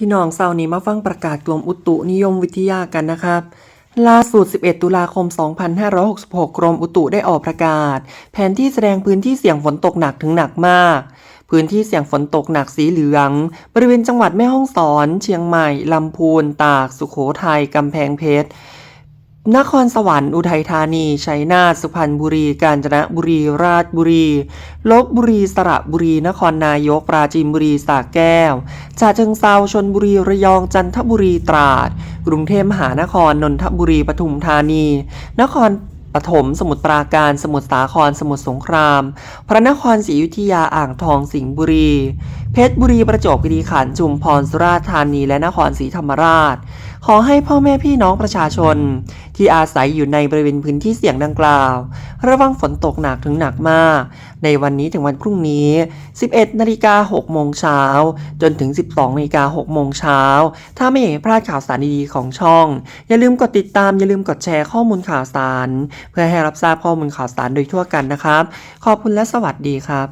พี่น้องเศร้านี้มาฟังประกาศกรมอุตุนิยมวิทยากันนะครับล่าสุด 11 ตุลาคม 2566 กรมอุตุได้ออกประกาศ แผนที่แสดงพื้นที่เสี่ยงฝนตกหนักถึงหนักมาก พื้นที่เสี่ยงฝนตกหนักสีเหลือง บริเวณจังหวัดแม่ฮ่องสอน เชียงใหม่ ลำพูน ตาก สุโขทัย กำแพงเพชร นครสวรรค์อุทัยธานี ชัยนาทสุพรรณบุรี กาญจนบุรี ราชบุรี ลบบุรี สระบุรี นครนายก ปราจีนบุรีสระแก้วฉะเชิงเซาชนบุรี ระยอง จันทบุรี ตราด กรุงเทพมหานคร นนทบุรี ปทุมธานี นคร ปฐมสมุทรปราการ สมุทรสาคร สมุทรสงคราม พระนครศรีอยุธยาอ่างทองสิงห์บุรี เพชรบุรีประจวบคีรีขันธ์ชุมพรสุราษฎร์ธานีและนครศรีธรรมราช ขอให้พ่อแม่พี่น้องประชาชน ที่อาศัยอยู่ในบริเวณพื้นที่เสี่ยงดังกล่าว ระวังฝนตกหนักถึงหนักมาก ในวันนี้ถึงวันพรุ่งนี้ 11นาฬิกา6โมงเช้าจนถึง 12นาฬิกา6โมงเช้าถ้าไม่อยากพลาดข่าวสารดีๆของช่อง อย่าลืมกดติดตามอย่าลืมกดแชร์ข้อมูลข่าวสารเพื่อให้รับทราบข้อมูลข่าวสารโดยทั่วกันนะครับ ขอบคุณและสวัสดีครับ